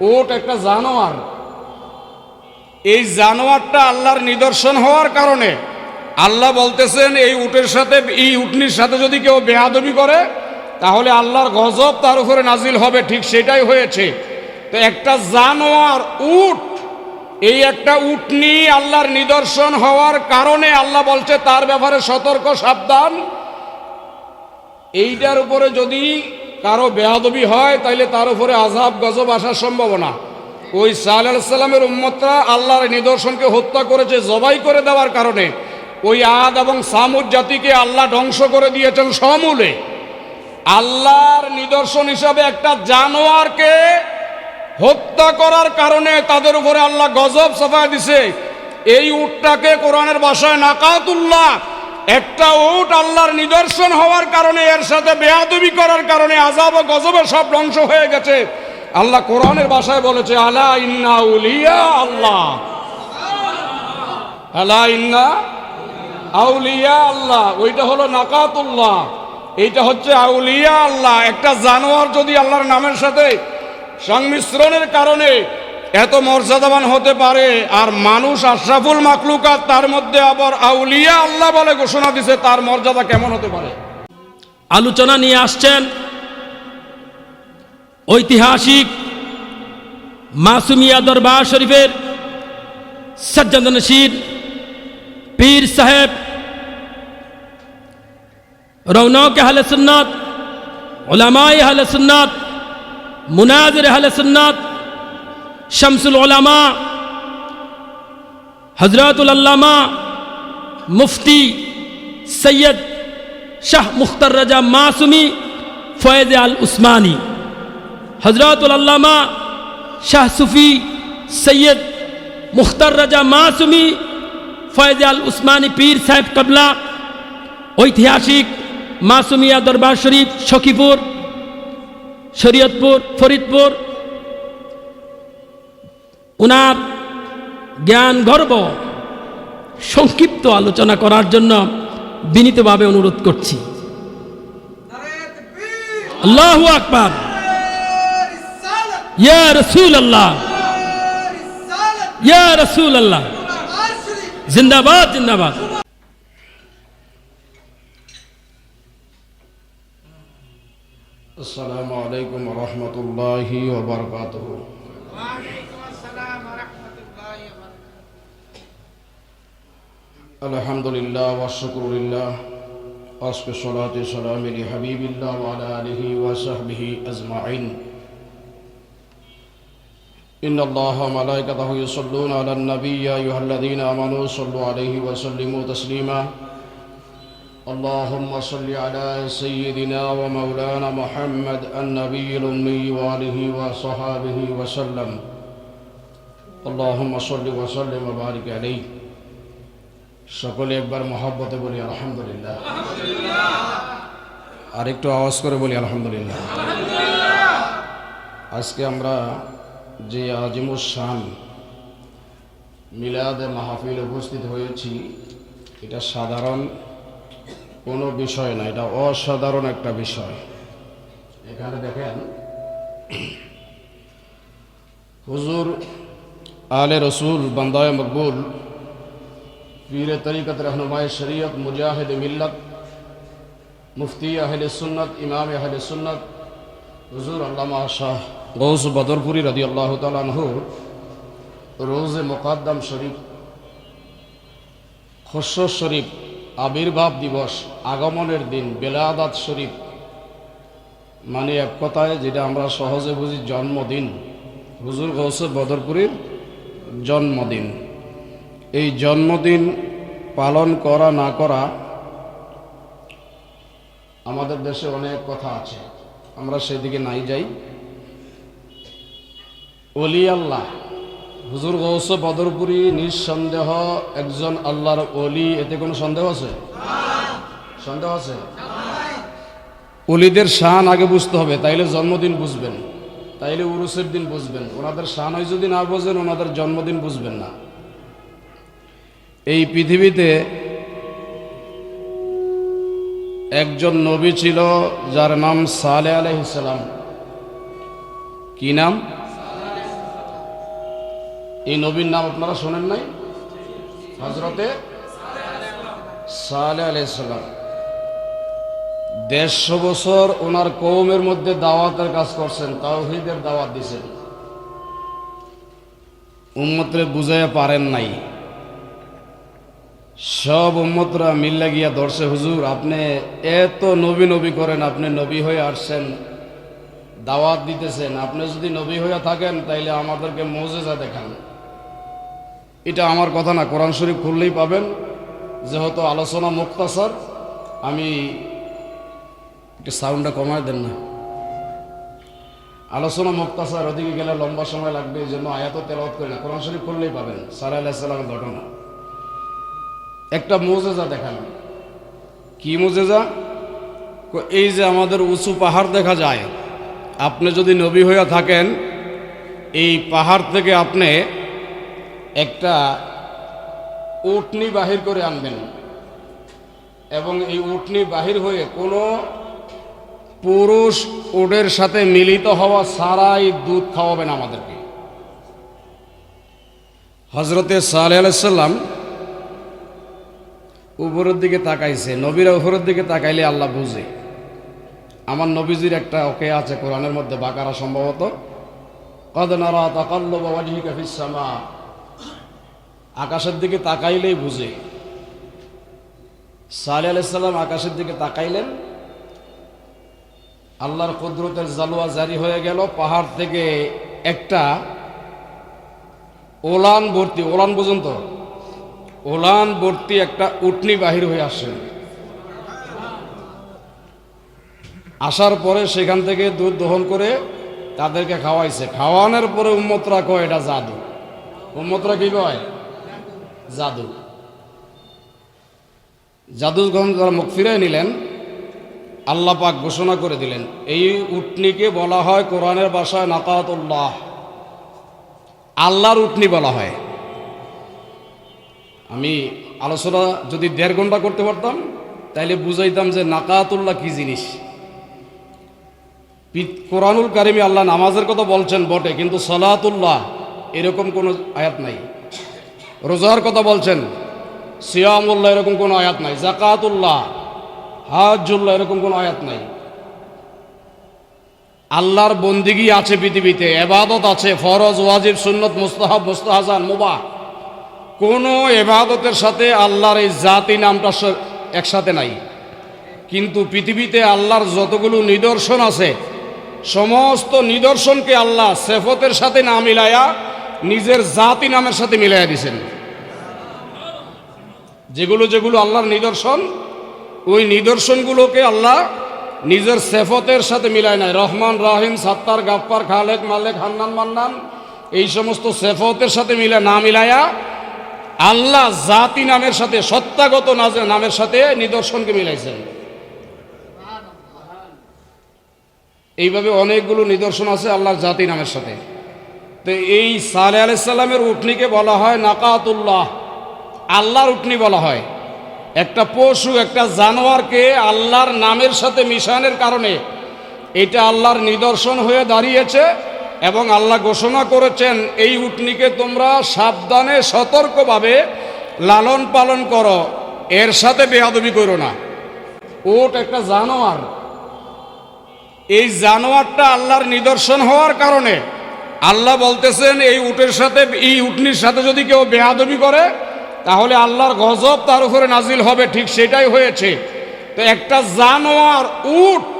ওট একটা জানোয়ার। এই জানোয়ারটা আল্লাহর নিদর্শন হওয়ার কারণে আল্লাহ বলতেছেন, এই উটের সাথে, এই উটনির সাথে যদি কেউ বেয়াদবি করে, তাহলে আল্লাহর গজব তার উপরে নাজিল হবে। ঠিক সেটাই হয়েছে। তো একটা জানোয়ার উট, এই একটা উটনি আল্লাহর নিদর্শন হওয়ার কারণে আল্লাহ বলছে, তার ব্যাপারে সতর্ক, সাবধান। এইটার উপরে যদি কারও বেহাদবি হয়, তাইলে তার উপরে আজাব গজব আসার সম্ভাবনা। ওই সাল্লামের উম্মতরা আল্লাহর নিদর্শনকে হত্যা করেছে জবাই করে দেওয়ার কারণে। ওই আদ এবং সামুদ জাতিকে আল্লাহ ধ্বংস করে দিয়েছেন সমূলে। আল্লাহর নিদর্শন হিসাবে একটা জানোয়ারকে হত্যা করার কারণে তাদের উপরে আল্লাহ গজব সাফায় দিছে। এই উটটাকে কোরআনের ভাষায় নাকাতুল্লাহ একটা উট আল্লাহর নিদর্শন হওয়ার কারণে, এর সাথে বেয়াদবি করার কারণে, আজাব ও গজবে সব ধ্বংস হয়ে গেছে। আল্লাহ কোরআনের ভাষায় বলেছে, আলা ইন্না উলিয়া আল্লাহ। আলা ইন্না আউলিয়া আল্লাহ। ওইটা হলো নাকাতুল্লাহ। এইটা হচ্ছে আউলিয়া আল্লাহ। একটা জানোয়ার যদি আল্লাহর নামের সাথে সংমিশ্রণের কারণে এত মর্যাদাবান হতে পারে, আর মানুষ আশরাফুল মাকলুকাত তার মধ্যে আবার আউলিয়া আল্লাহ বলে ঘোষণা দিছে, তার মর্যাদা কেমন হতে পারে? আলোচনা নিয়ে আসছেন ঐতিহাসিক মাসুমিয়া দরবার শরীফের সজ্জাদ নসির পীর সাহেব। রৌনক আহলে সুন্নত ওলামাই আহলে সুন্নত, মুনাজির আহলে সুন্নত শামসুল ওলামা হজরতুল আল্লামা, মুফতি সৈয়দ শাহ মুখতার রাজা মাসুমি ফয়েজ আল উসমানী হজরতুল আল্লামা শাহ সুফি সৈয়দ মুখতার রাজা মাসুমি ফয়েজ আল উসমানী পীর সাহেব কবলা, ঐতিহাসিক মাসুমিয়া দরবার শরীফ, সখীপুর, শরীয়তপুর, ফরিদপুর ওনার জ্ঞান গর্ব সংক্ষিপ্ত আলোচনা করার জন্য বিনীতভাবে অনুরোধ করছি আল্লাহু আকবার ইয়া রসুল আল্লাহ ইয়া রসুল আল্লাহ জিন্দাবাদ জিন্দাবাদ السلام عليكم ورحمة الله وبركاته الحمد للہ وشکر اللہ عصف صلاۃ سلام حبیب اللہ وعلى آلہ وصحبہ اجمعین۔ ان اللہ ملائکتہ یصلون علی النبی یا ایہا آمنوا صلوا علیہ وسلموا تسلیما۔ اللهم صل على سيدنا ومولانا محمد النبي الأمي وآله وصحابه وسلم اللهم صل وسلم وبارك عليه সকলে একবার মহাব্বতে বলি, আলহামদুলিল্লাহ। আর একটু আওয়াজ করে বলি, আলহামদুলিল্লাহ। আজকে আমরা যে আজিমুস শান মিলাদে মাহফিল উপস্থিত হয়েছি, এটা সাধারণ কোনো বিষয় না, এটা অসাধারণ একটা বিষয়। এখানে দেখেন, হুজুর আলে রসুল, বান্দায় মকবুল پیر طریقت رہنمائے شریعت مجاہد ملت مفتی اہل سنت امام اہل سنت حضور علامہ شاہ غوث بدرپوری رضی اللہ تعالیٰ عنہ روز مقدم শরীফ খসর শরীফ আবির্ভাব দিবস আগমনের দিন বেলাদাত শরীফ মানে এক কথায় যেটা আমরা সহজে বুঝি জন্মদিন হুজুর গৌসে বদরপুরীর জন্মদিন এই জন্মদিন পালন করা না করা আমাদের দেশে অনেক কথা আছে। আমরা সেদিকে নাই যাই। অলি আল্লাহ, হুজুর গৌস বদরপুরি নিঃসন্দেহ একজন আল্লাহর অলি এতে কোনো সন্দেহ আছে? সন্দেহ আছে? অলিদের শান আগে বুঝতে হবে, তাইলে জন্মদিন বুঝবেন, তাইলে উরুসের দিন বুঝবেন। ওনাদের শান হয় যদি না বোঝেন, ওনাদের জন্মদিন বুঝবেন না। এই পৃথিবীতে একজন নবী ছিল যার নাম সালে আলহিসাম কি নাম? এই নবীর নাম আপনারা শোনেন নাই? হজরতে সালে আলাইসাল্লাম দেড়শো বছর ওনার কৌমের মধ্যে দাওয়াতের কাজ করছেন, তাওহিদের দাওয়াত দিছেন। উম্মতরে বুঝাইয়া পারেন নাই। সব উম্মতরা মিল্লা গিয়া ধরছে হুজুর, আপনি এত নবী নবী করেন, আপনি নবী হয়ে আসছেন, দাওয়াত দিতেছেন, আপনি যদি নবী হয়ে থাকেন, তাইলে আমাদেরকে মোজেজা দেখান। এটা আমার কথা না, কোরআন শরীফ খুললেই পাবেন। যেহেতু আলোচনা মুক্তাসর, আমি একটু সাউন্ডটা কমায় দেন না। আলোচনা মুক্তাসর ওদিকে গেলে লম্বা সময় লাগবে, এই জন্য আয়াত তেলাওয়াত করি না। কোরআন শরীফ খুললেই পাবেন সারা আলাইসাল্লামের ঘটনা। একটা মোজেজা দেখান। কি মোজেজা? এই যে আমাদের উঁচু পাহাড় দেখা যায়। আপনি যদি নবী হইয়া থাকেন, এই পাহাড় থেকে আপনি একটা উটনি বাহির করে আনবেন। এবং এই উটনি বাহির হয়ে কোনো পুরুষ উটের সাথে মিলিত হওয়া সারাই দুধ খাওয়াবেন আমাদেরকে। হজরতে সালে আলাইসাল্লাম উপরের দিকে তাকাইছে, নবীরা উপরের দিকে তাকাইলে আল্লাহ বুঝে। আমার নবীজির একটা ওকে আছে কোরআনের মধ্যে, বাকারা সম্ভবত। কদ নারা তাকাল্লুব আকাশের দিকে তাকাইলেই বুঝে। সালে আলাইসাল্লাম আকাশের দিকে তাকাইলেন। আল্লাহর কুদরতের জালুয়া জারি হয়ে গেল, পাহাড় থেকে একটা ওলান ভর্তি, ওলান পর্যন্ত। ওলান ভর্তি একটা উটনি বাহির হয়ে আসেন আসার পরে সেখান থেকে দুধ দহন করে তাদেরকে খাওয়াইছে। খাওয়ানোর পরে উম্মতরা কয়, এটা জাদু। উম্মতরা কি কয়? জাদু। জাদু যখন তারা মুখ ফিরিয়ে নিলেন। আল্লাহ পাক ঘোষণা করে দিলেন, এই উটনিকে বলা হয় কোরআনের ভাষায় নাকাতুল্লাহ। আল্লাহর উটনি বলা হয়। আমি আলোচনা যদি দেড় ঘণ্টা করতে পারতাম, তাইলে বুঝাইতাম যে নাকাতুল্লাহ কি জিনিস। কোরআনুল কারিমি আল্লাহ নামাজের কথা বলছেন বটে, কিন্তু সলাতুল্লাহ এরকম কোনো আয়াত নাই। রোজার কথা বলছেন, সিয়ামুল্লাহ এরকম কোনো আয়াত নাই। জাকাতুল্লাহ হাজুল্লাহ এরকম কোনো আয়াত নাই। আল্লাহর বন্দিগি আছে পৃথিবীতে, এবাদত আছে, ফরজ, ওয়াজিব, সুন্নত, মুস্তাহাব, মুস্তাহাজান, মুবাহ। কোনো এবাদতের সাথে আল্লাহর এই জাতি নামটা একসাথে নাই। কিন্তু পৃথিবীতে আল্লাহর যতগুলো নিদর্শন আছে, সমস্ত নিদর্শনকে আল্লাহ সেফতের সাথে না মিলায়া নিজের জাতি নামের সাথে মিলাইয়া দিছেন। যেগুলো যেগুলো আল্লাহর নিদর্শন, ওই নিদর্শনগুলোকে আল্লাহ নিজের সেফতের সাথে মিলায় নাই। রহমান, রাহিম, সাত্তার গাপ্পার খালেক, মালেক, হান্নান, মান্নান, এই সমস্ত সেফতের সাথে মিলে না মিলায়া আল্লাহ জাতি নামের সাথে, সত্তাগত নাজে- নামের সাথে নিদর্শনকে মিলাইছেন। এইভাবে অনেকগুলো নিদর্শন আছে আল্লাহর জাতি নামের সাথে। তো এই সালে আলাইসাল্লামের উটনিকে বলা হয় নাকাতুল্লাহ। আল্লাহর উটনি বলা হয়। একটা পশু, একটা জানোয়ারকে আল্লাহর নামের সাথে মিশানের কারণে এটা আল্লাহর নিদর্শন হয়ে দাঁড়িয়েছে। এবং আল্লাহ ঘোষণা করেছেন, এই উটনিকে তোমরা সাবধানে সতর্কভাবে লালন পালন করো। এর সাথে বেয়াদবি করো না। উট একটা জানোয়ার। এই জানোয়ারটা আল্লাহর নিদর্শন হওয়ার কারণে আল্লাহ বলতেছেন, এই উটের সাথে, এই উটনির সাথে যদি কেউ বেয়াদবি করে, তাহলে আল্লাহর গজব তার উপরে নাজিল হবে। ঠিক সেটাই হয়েছে। তো একটা জানোয়ার উট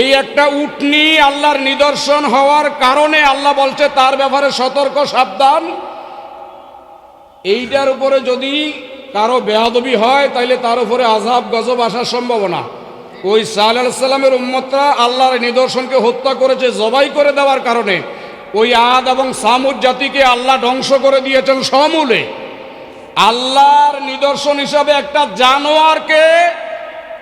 এই একটা উটনি আল্লাহর নিদর্শন হওয়ার কারণে আল্লাহ বলছে, তার ব্যাপারে সতর্ক, সাবধান। এইটার উপরে যদি কারও বেহাদবি হয়, তাইলে তার উপরে আজাব গজব আসার সম্ভাবনা। ওই সাল সাল্লামের উম্মতরা আল্লাহর নিদর্শনকে হত্যা করেছে, জবাই করে দেওয়ার কারণে। ওই আদ এবং সামুদ জাতিকে আল্লাহ ধ্বংস করে দিয়েছেন সমূলে। আল্লাহর নিদর্শন হিসাবে একটা জানোয়ারকে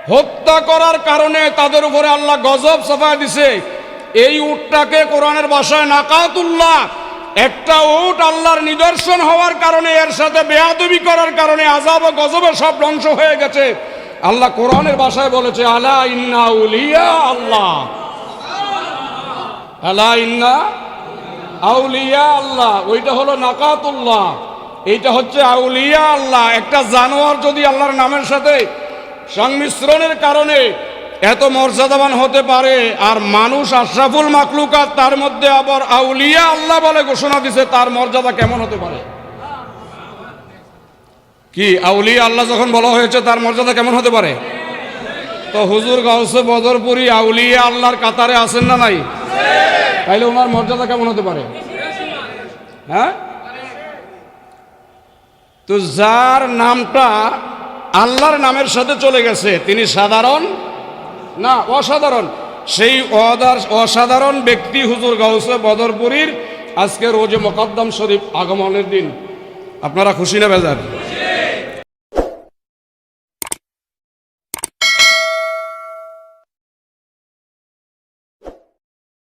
হত্যা করার কারণে তাদের উপরে আল্লাহ গজব সাফায় দিছে। এই উটটাকে কোরআনের ভাষায় নাকাতুল্লাহ। একটা উট আল্লাহর নিদর্শন হওয়ার কারণে, এর সাথে বেয়াদবি করার কারণে আজাব ও গজবে সব ধ্বংস হয়ে গেছে। আল্লাহ কোরআনের ভাষায় বলেছে, আলা ইন্না উলিয়া আল্লাহ। আলা ইন্না আউলিয়া আল্লাহ। ওইটা হলো নাকাতুল্লাহ। এইটা হচ্ছে আউলিয়া আল্লাহ। একটা জানোয়ার যদি আল্লাহর নামের সাথে সংমিশ্রণের কারণে এত মর্যাদাবান হতে পারে, আর মানুষ আশরাফুল মাকলুকাত তার মধ্যে আবার আউলিয়া আল্লাহ বলে ঘোষণা দিছে, তার মর্যাদা কেমন হতে পারে? কি, আউলিয়া আল্লাহ যখন বলা হয়েছে, তার মর্যাদা কেমন হতে পারে? তো হুজুর গাউসে বদরপুরি আউলিয়া আল্লাহর কাতারে আছেন না নাই? তাইলে ওনার মর্যাদা কেমন হতে পারে? হ্যাঁ? তো যার নামটা আল্লাহর নামের সাথে চলে গেছে। তিনি সাধারণ? না, অসাধারণ। সেই অসাধারণ ব্যক্তি হুজুর গাউসে বদরপুরীর আজকে রোজে মোকদ্দম শরীফ আগমনের দিন। আপনারা খুশি না বেজার?